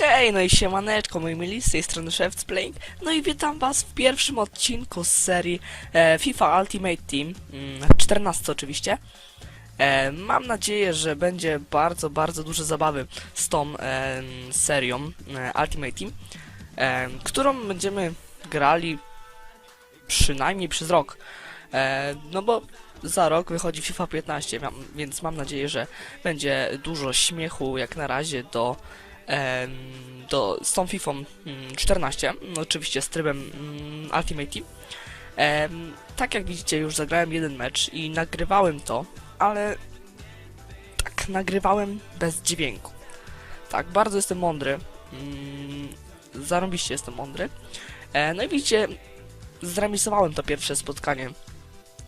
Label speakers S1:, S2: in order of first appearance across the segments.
S1: Okej, no i siemaneczko, moi mili, z tej strony Chef's Playing. No i witam was w pierwszym odcinku z serii e, FIFA Ultimate Team, mm, 14 oczywiście. E, mam nadzieję, że będzie bardzo, bardzo dużo zabawy z tą e, serią e, Ultimate Team, e, którą będziemy grali przynajmniej przez rok. E, no bo za rok wychodzi FIFA 15, mam, więc mam nadzieję, że będzie dużo śmiechu jak na razie do do, z tą FIFA mm, 14, no, oczywiście z trybem mm, Ultimate Team. Tak jak widzicie, już zagrałem jeden mecz i nagrywałem to, ale tak, nagrywałem bez dźwięku. Tak, bardzo jestem mądry. Mm, zarobiście jestem mądry. E, no i widzicie, zremisowałem to pierwsze spotkanie.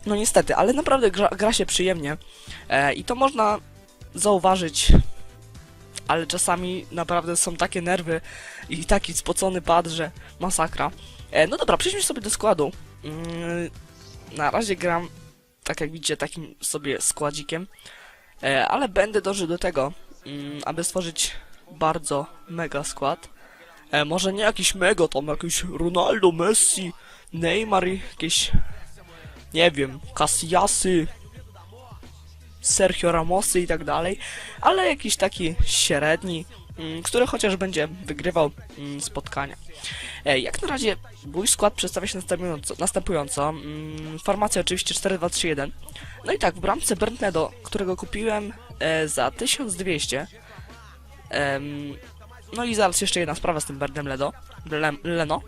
S1: No niestety, ale naprawdę gra, gra się przyjemnie. E, I to można zauważyć ale czasami naprawdę są takie nerwy i taki spocony pad, że masakra. E, no dobra, przejdźmy sobie do składu. Mm, na razie gram, tak jak widzicie, takim sobie składzikiem, e, ale będę dążył do tego, mm, aby stworzyć bardzo mega skład. E, może nie jakiś mega, tam jakiś Ronaldo, Messi, Neymar jakieś, nie wiem, Casillasy, Sergio Ramosy i tak dalej, ale jakiś taki średni, mm, który chociaż będzie wygrywał mm, spotkania. Jak na razie mój skład przedstawia się następująco. następująco. Mm, Formacja oczywiście 4-2-3-1. No i tak, w bramce Brentnedo, którego kupiłem e, za 1200. Em, No i zaraz jeszcze jedna sprawa z tym Berdem Ledo, Le, Leno.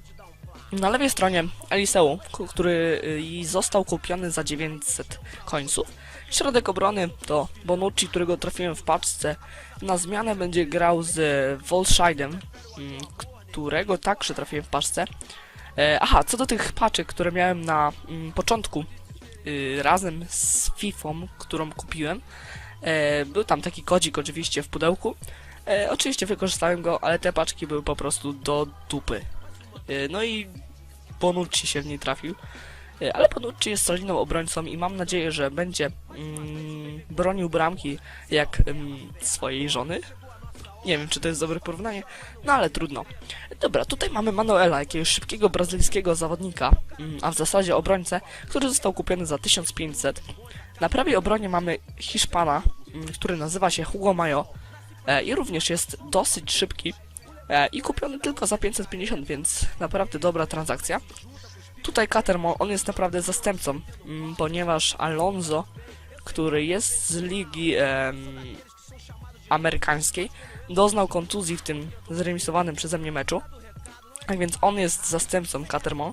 S1: Na lewej stronie Eliseu, który y, został kupiony za 900 końców. Środek obrony to Bonucci, którego trafiłem w paczce. Na zmianę będzie grał z Wolscheidem, mm, którego także trafiłem w paczce. E, aha, co do tych paczek, które miałem na mm, początku y, razem z Fifą, którą kupiłem. E, był tam taki kodzik oczywiście w pudełku. E, oczywiście wykorzystałem go, ale te paczki były po prostu do dupy. E, no i Bonucci się w niej trafił. E, Ale Bonucci jest solidną obrońcą i mam nadzieję, że będzie mm, bronił bramki jak mm, swojej żony. Nie wiem, czy to jest dobre porównanie, no ale trudno. Dobra, tutaj mamy Manuela, jakiegoś szybkiego brazylijskiego zawodnika, mm, a w zasadzie obrońcę, który został kupiony za 1500. Na prawej obronie mamy Hiszpana, mm, który nazywa się Hugo Mayo e, i również jest dosyć szybki e, i kupiony tylko za 550, więc naprawdę dobra transakcja. Tutaj Catermo, on jest naprawdę zastępcą, mm, ponieważ Alonso, który jest z ligi em, amerykańskiej, doznał kontuzji w tym zremisowanym przeze mnie meczu. Tak więc on jest zastępcą Catermo.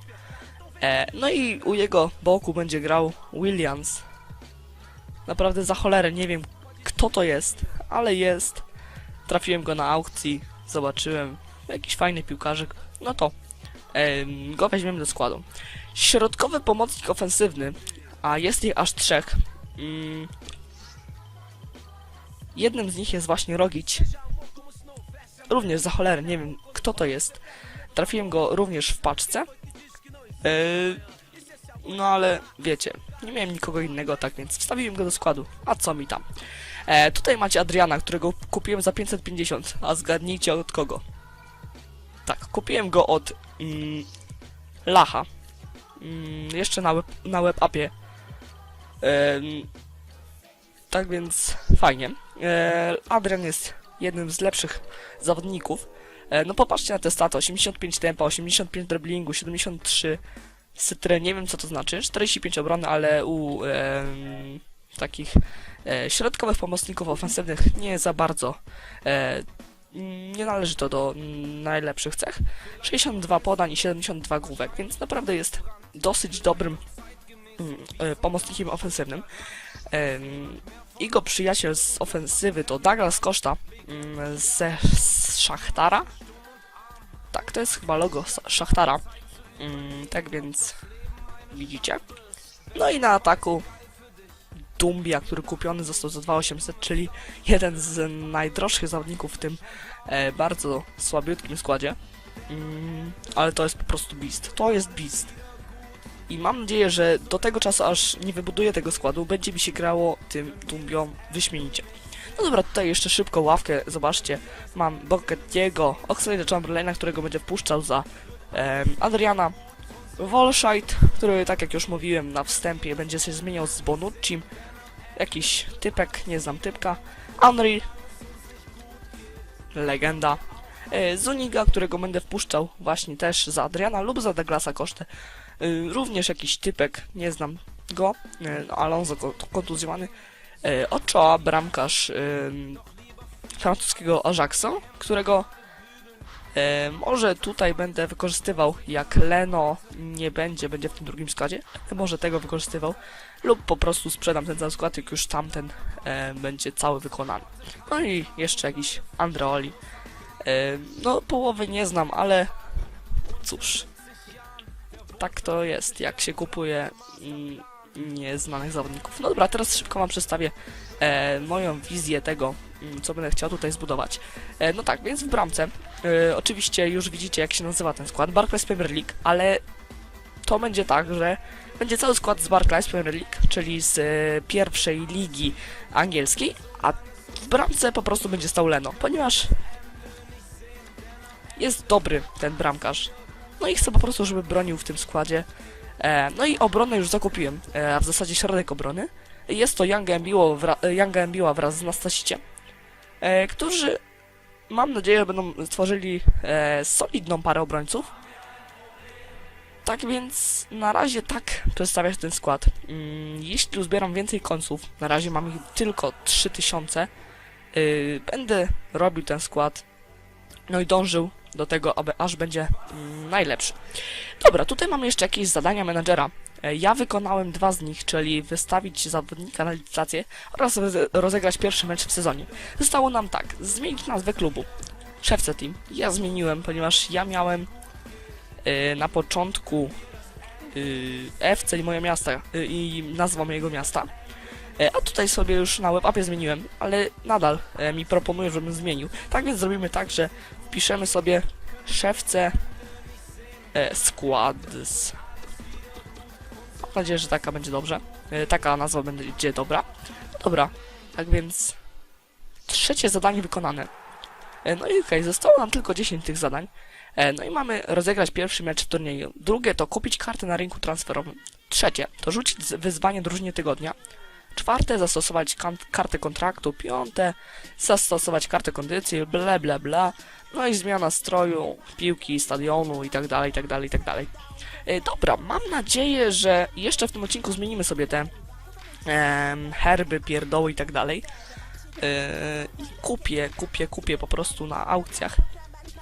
S1: E, no i u jego boku będzie grał Williams. Naprawdę za cholerę nie wiem kto to jest, ale jest. Trafiłem go na aukcji, zobaczyłem. Jakiś fajny piłkarzyk. No to go weźmiemy do składu. Środkowy pomocnik ofensywny, a jest ich aż trzech. Mm, jednym z nich jest właśnie Rogić. Również za cholerę, nie wiem kto to jest. Trafiłem go również w paczce. Yy, no ale wiecie, nie miałem nikogo innego, tak więc wstawiłem go do składu. A co mi tam? E, tutaj macie Adriana, którego kupiłem za 550, a zgadnijcie od kogo. Tak, kupiłem go od mm, Lacha. Mm, jeszcze na web, na webapie. Em, tak więc fajnie. E, Adrian jest jednym z lepszych zawodników. E, no popatrzcie na te staty. 85 tempa, 85 driblingu, 73 sytry, nie wiem co to znaczy. 45 obrony, ale u takich e, środkowych pomocników ofensywnych nie za bardzo e, nie należy to do najlepszych cech. 62 podań i 72 główek, więc naprawdę jest dosyć dobrym mm, e, pomocnikiem ofensywnym. Jego przyjaciel z ofensywy to Douglas Koszta mm, ze Szachtara. Tak, to jest chyba logo Sz- Szachtara. Mm, Tak więc widzicie. No i na ataku Dumbia, który kupiony został za 2800, czyli jeden z najdroższych zawodników w tym e, bardzo słabiutkim składzie. Mm, ale to jest po prostu beast. To jest beast. I mam nadzieję, że do tego czasu, aż nie wybuduję tego składu, będzie mi się grało tym Dumbią wyśmienicie. No dobra, tutaj jeszcze szybko ławkę, zobaczcie, mam Bokettiego, Oxlade Chamberlaina, którego będzie wpuszczał za Adriana, Wolscheid, który, tak jak już mówiłem na wstępie, będzie się zmieniał z Bonuccim, jakiś typek, nie znam typka, Unreal, legenda, e, Zuniga, którego będę wpuszczał właśnie też za Adriana lub za Douglasa kosztę, e, również jakiś typek, nie znam go, e, Alonso ko- kontuzjowany, Ochoa, bramkarz francuskiego Ajaxu, którego e, może tutaj będę wykorzystywał, jak Leno nie będzie, będzie w tym drugim składzie, może tego wykorzystywał, lub po prostu sprzedam ten cały skład, jak już tamten e, będzie cały wykonany. No i jeszcze jakiś Andreoli. E, no, połowy nie znam, ale cóż, tak to jest, jak się kupuje nieznanych zawodników. No dobra, teraz szybko wam przedstawię e, moją wizję tego, mm, co będę chciał tutaj zbudować. E, no tak, więc w bramce, e, oczywiście już widzicie, jak się nazywa ten skład, Barclays Premier League, ale to będzie tak, że będzie cały skład z Barclays Premier League, czyli z e, pierwszej ligi angielskiej, a w bramce po prostu będzie stał Leno, ponieważ jest dobry ten bramkarz. No i chcę po prostu, żeby bronił w tym składzie. E, no i obronę już zakupiłem, e, a w zasadzie środek obrony. Jest to Young Embiło wra Embiła wraz z Nastasicie, e, którzy mam nadzieję będą stworzyli e, solidną parę obrońców. Tak więc na razie tak przedstawia ten skład. Mm, jeśli uzbieram więcej końców, na razie mam ich tylko 3000, yy, będę robił ten skład, no i dążył do tego, aby aż będzie mm, najlepszy. Dobra, tutaj mamy jeszcze jakieś zadania menadżera. E, Ja wykonałem dwa z nich, czyli wystawić zawodnika na licytację oraz roze- rozegrać pierwszy mecz w sezonie. Zostało nam tak, zmienić nazwę klubu. Szewce Team. Ja zmieniłem, ponieważ ja miałem e, na początku y, FC i moje miasta y, i nazwa mojego miasta. A tutaj sobie już na webapie zmieniłem, ale nadal mi proponuje, żebym zmienił. Tak więc zrobimy tak, że wpiszemy sobie szewce e, składs. Mam nadzieję, że taka będzie dobrze. E, taka nazwa będzie dobra. Dobra, tak więc trzecie zadanie wykonane. E, no i okej, zostało nam tylko 10 tych zadań. E, No i mamy rozegrać pierwszy mecz w turnieju. Drugie to kupić kartę na rynku transferowym. Trzecie to rzucić wyzwanie drużynie tygodnia. Czwarte zastosować kartę kontraktu. Piąte zastosować kartę kondycji, bla bla bla. No i zmiana stroju, piłki, stadionu i tak dalej, i tak dalej, i tak dalej. E, Dobra, mam nadzieję, że jeszcze w tym odcinku zmienimy sobie te herby, pierdoły i tak dalej. E, I kupię, kupię, kupię po prostu na aukcjach.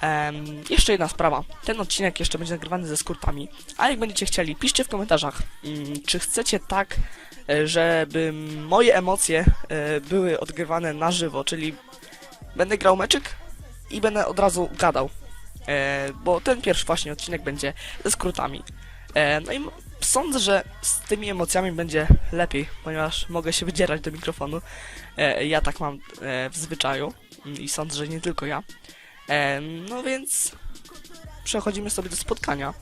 S1: Em, jeszcze jedna sprawa. Ten odcinek jeszcze będzie nagrywany ze skrótami. A jak będziecie chcieli, piszcie w komentarzach, mm, czy chcecie tak, żeby moje emocje e, były odgrywane na żywo, czyli będę grał meczyk i będę od razu gadał. E, bo ten pierwszy właśnie odcinek będzie ze skrótami. E, no i sądzę, że z tymi emocjami będzie lepiej, ponieważ mogę się wydzierać do mikrofonu. E, ja tak mam e, w zwyczaju i sądzę, że nie tylko ja. E, no więc przechodzimy sobie do spotkania.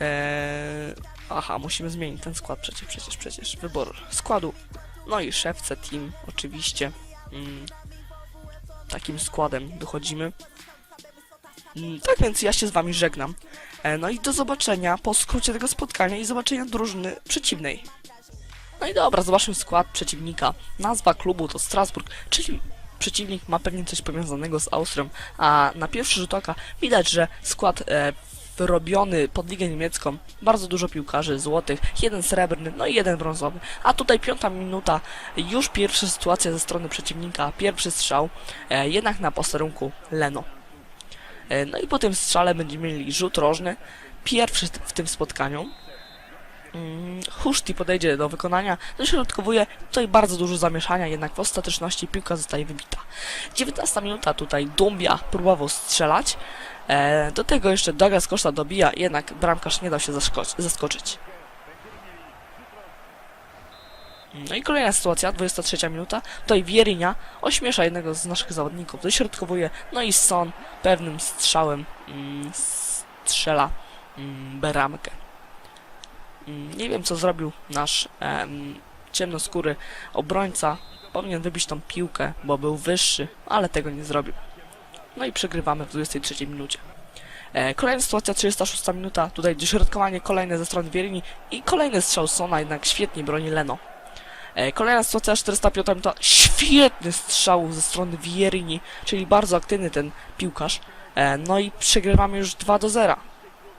S1: E, aha, musimy zmienić ten skład przecież, przecież, przecież. Wybór składu. No i szewce team, oczywiście. Mm, takim składem wychodzimy. Mm, tak więc ja się z wami żegnam. E, no i do zobaczenia po skrócie tego spotkania i zobaczenia drużyny przeciwnej. No i dobra, zobaczmy skład przeciwnika. Nazwa klubu to Strasburg, czyli przeciwnik ma pewnie coś powiązanego z Austrią, a na pierwszy rzut oka widać, że skład e, wyrobiony pod ligę niemiecką, bardzo dużo piłkarzy złotych, jeden srebrny, no i jeden brązowy. A tutaj piąta minuta, już pierwsza sytuacja ze strony przeciwnika, pierwszy strzał, e, jednak na posterunku Leno. E, no i po tym strzale będziemy mieli rzut rożny, pierwszy w tym spotkaniu. Mm, Huszti podejdzie do wykonania, dośrodkowuje tutaj bardzo dużo zamieszania, jednak w ostateczności piłka zostaje wybita. 19 minuta tutaj Dumbia próbował strzelać, do tego jeszcze Douglas Costa dobija, jednak bramkarz nie dał się zasko- zaskoczyć. No i kolejna sytuacja, 23 minuta, tutaj Wierinia ośmiesza jednego z naszych zawodników, dośrodkowuje, no i Son pewnym strzałem mm, strzela mm, bramkę. Mm, Nie wiem, co zrobił nasz em, ciemnoskóry obrońca powinien wybić tą piłkę, bo był wyższy, ale tego nie zrobił. No i przegrywamy w 23 minucie. E, kolejna sytuacja, 36 minuta, tutaj dośrodkowanie kolejne ze strony Wierini i kolejny strzał Sona, jednak świetnie broni Leno. E, kolejna sytuacja, 405 minuta, świetny strzał ze strony Wierini, czyli bardzo aktywny ten piłkarz. E, no i przegrywamy już 2 do 0.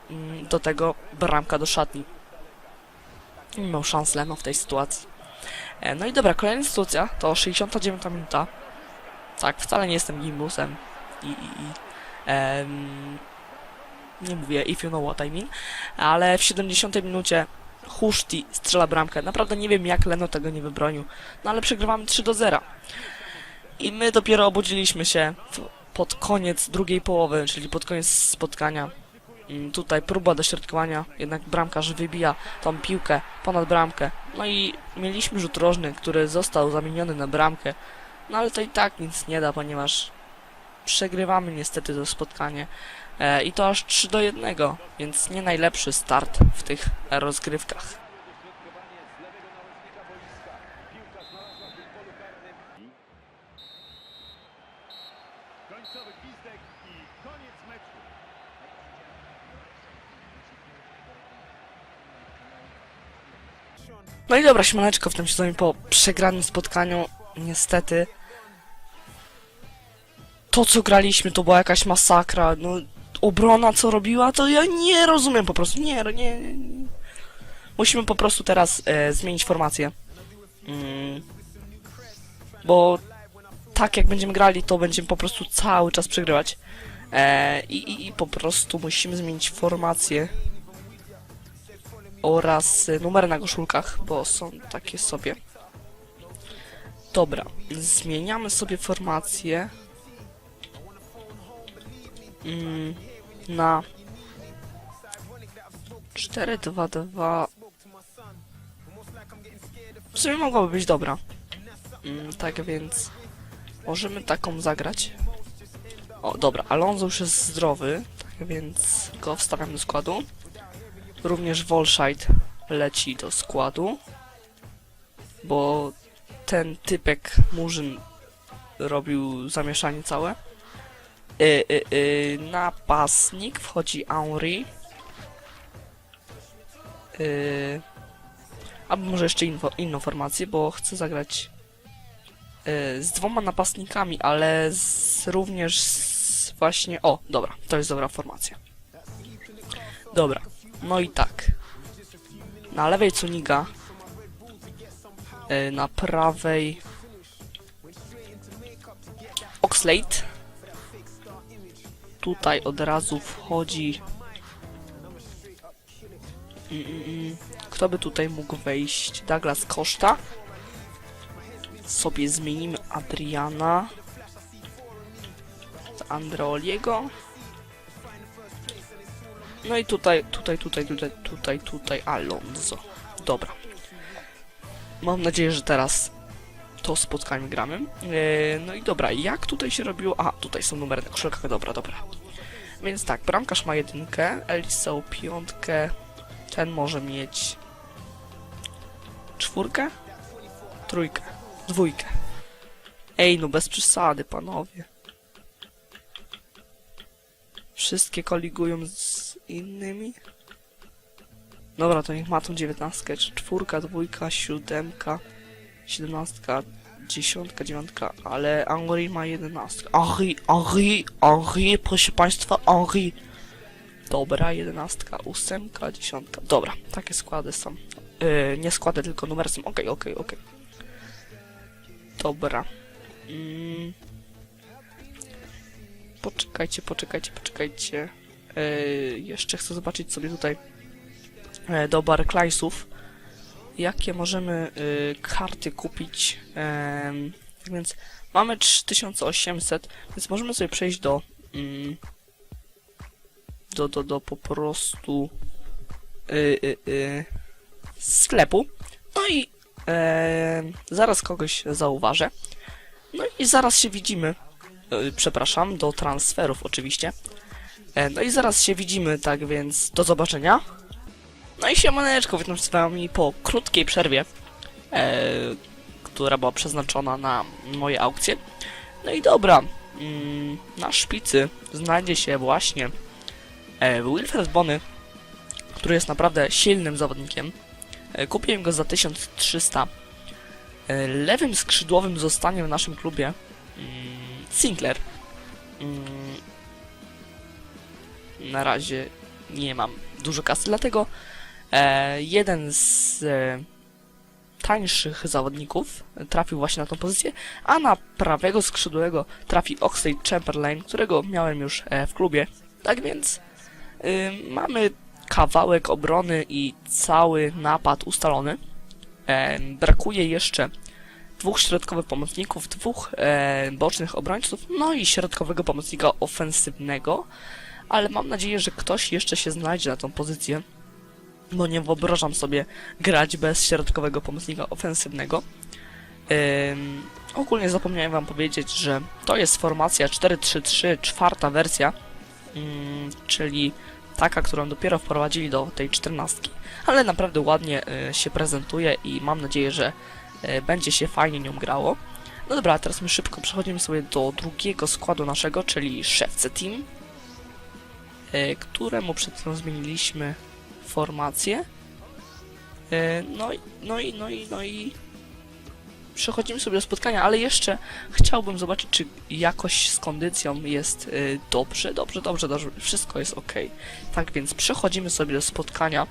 S1: Mm, Do tego bramka do szatni. Nie miał szans Leno w tej sytuacji. E, no i dobra, kolejna sytuacja to 69 minuta. Tak, wcale nie jestem gimbusem i, i, i em, nie mówię if you know what I mean, ale w 70 minucie Huszti strzela bramkę. Naprawdę nie wiem jak Leno tego nie wybronił, no ale przegrywamy 3 do 0. I my dopiero obudziliśmy się pod koniec drugiej połowy, czyli pod koniec spotkania. Mm, Tutaj próba dośrodkowania, jednak bramkarz wybija tą piłkę ponad bramkę. No i mieliśmy rzut rożny, który został zamieniony na bramkę. No ale to i tak nic nie da, ponieważ przegrywamy niestety to spotkanie. E, I to aż 3 do 1, więc nie najlepszy start w tych rozgrywkach. No i dobra, siemaneczko, w tym sezonie po przegranym spotkaniu, niestety, to co graliśmy to była jakaś masakra, no obrona co robiła, to ja nie rozumiem po prostu, nie, nie, nie. Musimy po prostu teraz e, zmienić formację. Mm, bo tak jak będziemy grali, to będziemy po prostu cały czas przegrywać. E, i, i, po prostu musimy zmienić formację oraz y, numery na koszulkach, bo są takie sobie. Dobra, zmieniamy sobie formację mm, na 4-2-2 w sumie mogłaby być dobra. Mm, tak więc możemy taką zagrać. O, dobra, Alonso już jest zdrowy, tak więc go wstawiam do składu. Również Wolscheid leci do składu, bo ten typek Murzyn robił zamieszanie całe. Y, y, y, napastnik wchodzi Henri. Y, albo może jeszcze info, inną formację, bo chcę zagrać y, z dwoma napastnikami, ale z, również z właśnie... O, dobra, to jest dobra formacja. Dobra, no i tak. Na lewej Cuniga. Y, Na prawej Oxlade. Tutaj od razu wchodzi. Kto by tutaj mógł wejść? Douglas Koszta. Sobie zmienimy Adriana. Andreoliego. No i tutaj, tutaj, tutaj, tutaj, tutaj, tutaj Alonso. Dobra. Mam nadzieję, że teraz to spotkanie gramy. Eee, no i dobra, jak tutaj się robiło? A, tutaj są numery na koszulkach, dobra, dobra. Więc tak, bramkarz ma jedynkę, Elisał piątkę, ten może mieć czwórkę, trójkę, dwójkę. Ej, no bez przesady, panowie. Wszystkie koligują z innymi. Dobra, to niech ma tą dziewiętnastkę, czwórka, dwójka, siódemka, siedemnastka, dziesiątka, dziewiątka, ale Henri ma jedenastkę. Henri, Henri, Henri, proszę państwa, Henri. Dobra, jedenastka, ósemka, dziesiątka. Dobra, takie składy są. Yy, nie składy, tylko numery są. Okej, okej, okej. Dobra. Mm. Poczekajcie, poczekajcie, poczekajcie. Yy, jeszcze chcę zobaczyć sobie tutaj e, do Barclaysów jakie możemy y, karty kupić. tak więc mamy 3800, więc możemy sobie przejść do mm, do, do, do po prostu y, y, y, sklepu. No i em, zaraz kogoś zauważę. No i zaraz się widzimy. Y, przepraszam, do transferów oczywiście. E, no i zaraz się widzimy, tak więc do zobaczenia. No i siemaneczko, witam z wami po krótkiej przerwie. e, która była przeznaczona na moje aukcje. No i dobra, mm, na szpicy znajdzie się właśnie e, Wilfred Bony, który jest naprawdę silnym zawodnikiem. E, kupiłem go za 1300. E, lewym skrzydłowym zostanie w naszym klubie mm, Sinclair. Mm, na razie nie mam dużo kasy, dlatego e, jeden z e, tańszych zawodników trafił właśnie na tą pozycję, a na prawego skrzydłowego trafi Oxlade Chamberlain, którego miałem już e, w klubie. Tak więc y, mamy kawałek obrony i cały napad ustalony. E, brakuje jeszcze dwóch środkowych pomocników, dwóch e, bocznych obrońców, no i środkowego pomocnika ofensywnego, ale mam nadzieję, że ktoś jeszcze się znajdzie na tą pozycję, bo nie wyobrażam sobie grać bez środkowego pomocnika ofensywnego. Ym, ogólnie zapomniałem wam powiedzieć, że to jest formacja 4-3-3, czwarta wersja, ym, czyli taka, którą dopiero wprowadzili do tej czternastki, ale naprawdę ładnie y, się prezentuje i mam nadzieję, że y, będzie się fajnie nią grało. No dobra, teraz my szybko przechodzimy sobie do drugiego składu naszego, czyli szewce team, y, któremu przed chwilą zmieniliśmy formację. Y, no no i, no i, no i przechodzimy sobie do spotkania, ale jeszcze chciałbym zobaczyć, czy jakoś z kondycją jest y, dobrze, dobrze, dobrze, dobrze, wszystko jest ok. Tak więc przechodzimy sobie do spotkania.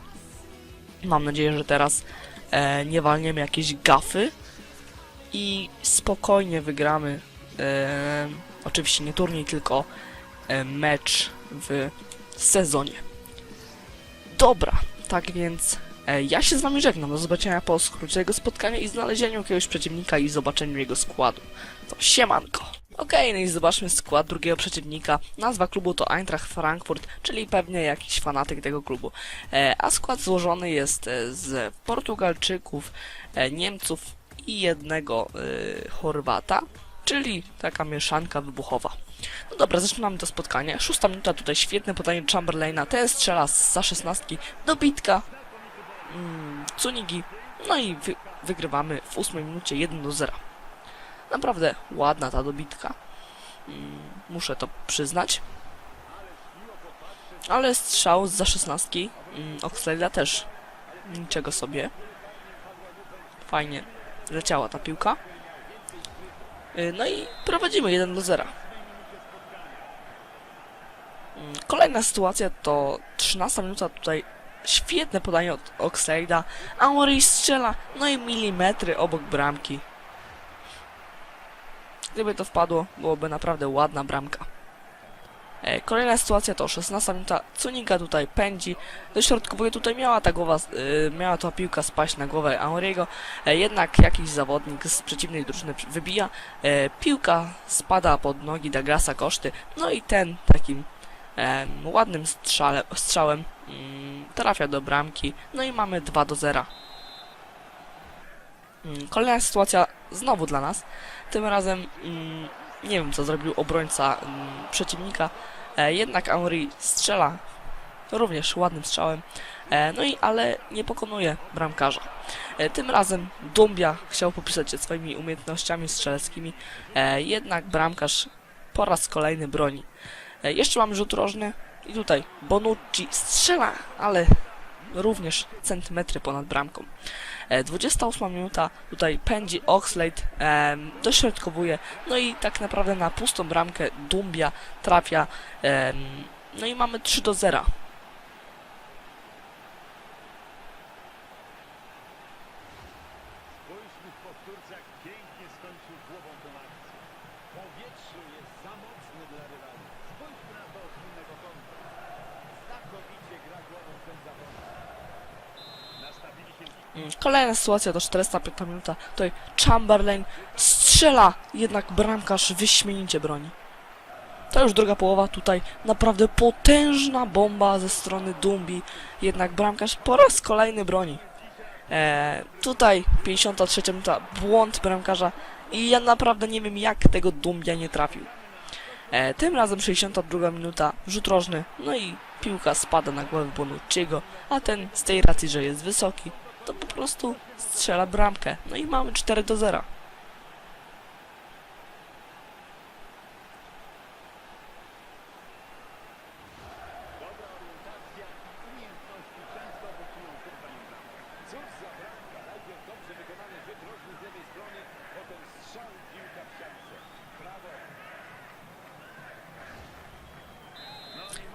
S1: Mam nadzieję, że teraz e, nie walniemy jakieś gafy i spokojnie wygramy. E, oczywiście nie turniej, tylko e, mecz w sezonie. Dobra, tak więc e, ja się z wami żegnam. Do zobaczenia po skrócie tego spotkania i znalezieniu jakiegoś przeciwnika i zobaczeniu jego składu. To siemanko! Okej, no i zobaczmy skład drugiego przeciwnika. Nazwa klubu to Eintracht Frankfurt, czyli pewnie jakiś fanatyk tego klubu. E, a skład złożony jest e, z Portugalczyków, e, Niemców i jednego e, Chorwata, czyli taka mieszanka wybuchowa. No dobra, zaczynamy to spotkanie. Szósta minuta, tutaj świetne podanie Chamberlaina. Ten strzela za szesnastki. Dobitka. Mm, Cunigi. No i wy wygrywamy w ósmej minucie 1 do 0. Naprawdę ładna ta dobitka. Mm, muszę to przyznać. Ale strzał za szesnastki mm, też niczego sobie. Fajnie leciała ta piłka. Y, No i prowadzimy 1 do 0. Mm, Kolejna sytuacja to 13 minuta tutaj świetne podanie od Oxlade'a. Amory strzela, no i milimetry obok bramki. Gdyby to wpadło, byłoby naprawdę ładna bramka. E, Kolejna sytuacja to 16 minuta. Cuniga tutaj pędzi. Dośrodkowuje tutaj miała ta głowa, y, miała ta piłka spaść na głowę Auriego. E, jednak jakiś zawodnik z przeciwnej drużyny wybija. E, piłka spada pod nogi Douglasa Koszty. No i ten takim ładnym strzale, strzałem mm, trafia do bramki. No i mamy 2 do 0. Mm, Kolejna sytuacja znowu dla nas. Tym razem nie wiem co zrobił obrońca mm, przeciwnika. E, jednak Henry strzela również ładnym strzałem. E, no i ale nie pokonuje bramkarza. E, tym razem Dumbia chciał popisać się swoimi umiejętnościami strzeleckimi. Jednak bramkarz po raz kolejny broni. Jeszcze mamy rzut rożny i tutaj Bonucci strzela, ale również centymetry ponad bramką. E, 28 minuta, tutaj pędzi Oxlade, em, dośrodkowuje, no i tak naprawdę na pustą bramkę Dumbia trafia, em, no i mamy 3 do 0.
S2: Spójrzmy w powtórce, jak pięknie skończył głową tę akcję. W powietrzu jest za mocny dla rywala. Spójrzmy na to z innego kąta. Znakomicie gra głową ten zawodnik. Nastawili się
S1: Mm, Kolejna sytuacja to 45 minuta, tutaj Chamberlain strzela, jednak bramkarz wyśmienicie broni. To już druga połowa, tutaj naprawdę potężna bomba ze strony Dumbi, jednak bramkarz po raz kolejny broni. E, tutaj 53 minuta, błąd bramkarza. I ja naprawdę nie wiem jak tego Dumbia nie trafił. E, tym razem 62 minuta, rzut rożny, no i piłka spada na głowę Bonucciego, a ten z tej racji, że jest wysoki, to po prostu strzela bramkę. No i mamy 4 do 0.
S2: Dobra orientacja i umiejętności często owocują tym bramkę. Cóż za bramka. Najpierw dobrze wykonany rzut rożny z lewej strony, potem strzał i piłka w siatce. Brawo.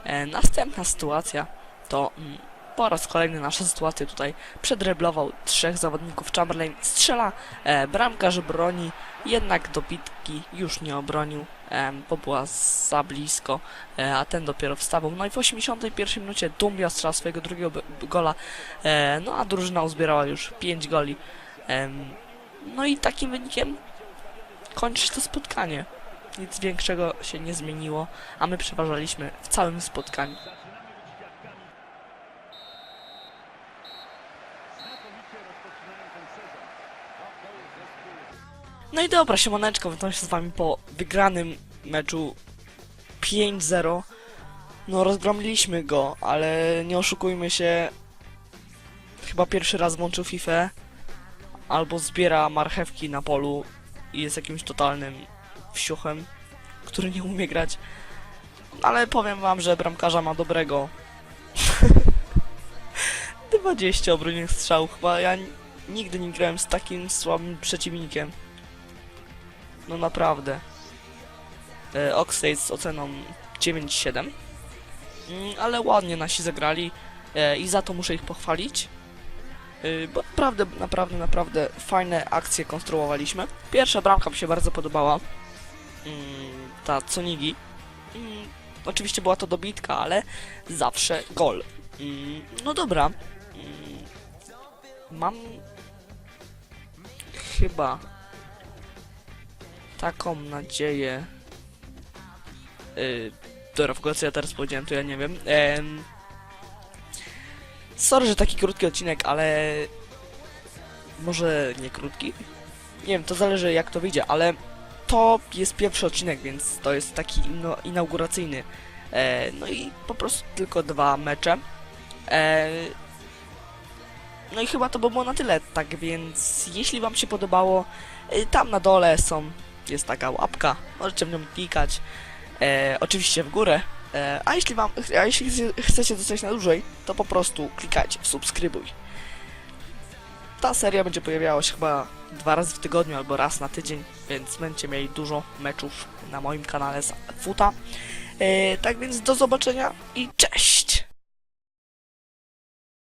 S1: E, następna sytuacja to mm, po raz kolejny nasza sytuacja tutaj przedreblował trzech zawodników Chamberlain, strzela, e, bramkarz broni, jednak dobitki już nie obronił, e, bo była za blisko, e, a ten dopiero wstawał. No i w 81 minucie Dumbia strzela swojego drugiego gola, e, no a drużyna uzbierała już 5 goli. Em, no i takim wynikiem kończy się to spotkanie. Nic większego się nie zmieniło, a my przeważaliśmy w całym spotkaniu.
S2: Znakomicie rozpoczynają ten sezon. A to jest zespół
S1: No i dobra, siemaneczko, witam się z wami po wygranym meczu 5-0. No rozgromiliśmy go, ale nie oszukujmy się. Chyba pierwszy raz włączył FIFA albo zbiera marchewki na polu i jest jakimś totalnym wsiuchem, który nie umie grać. Ale powiem wam, że bramkarza ma dobrego. 20 obronionych strzałów. Chyba ja nigdy nie grałem z takim słabym przeciwnikiem. No naprawdę. E, Oxlade z oceną 9,7. Mm, ale ładnie nasi zagrali e, i za to muszę ich pochwalić. E, bo naprawdę, naprawdę, naprawdę fajne akcje konstruowaliśmy. Pierwsza bramka mi się bardzo podobała. Mm, ta Conigi. Mm, oczywiście była to dobitka, ale zawsze gol. No dobra. Mam chyba taką nadzieję. Yy, dobra, w ogóle co ja teraz powiedziałem, to ja nie wiem. Em, sorry, że taki krótki odcinek, ale może nie krótki? Nie wiem, to zależy jak to wyjdzie, ale to jest pierwszy odcinek, więc to jest taki inauguracyjny. E, no i po prostu tylko dwa mecze. E, no i chyba to by było na tyle, tak więc jeśli wam się podobało, y, tam na dole są, jest taka łapka, możecie w nią klikać, e, oczywiście w górę, e, a jeśli wam, a jeśli chce- chcecie zostać na dłużej, to po prostu klikajcie subskrybuj. Ta seria będzie pojawiała się chyba dwa razy w tygodniu albo raz na tydzień, więc będziecie mieli dużo meczów na moim kanale z Futa. E, tak więc do zobaczenia i cześć!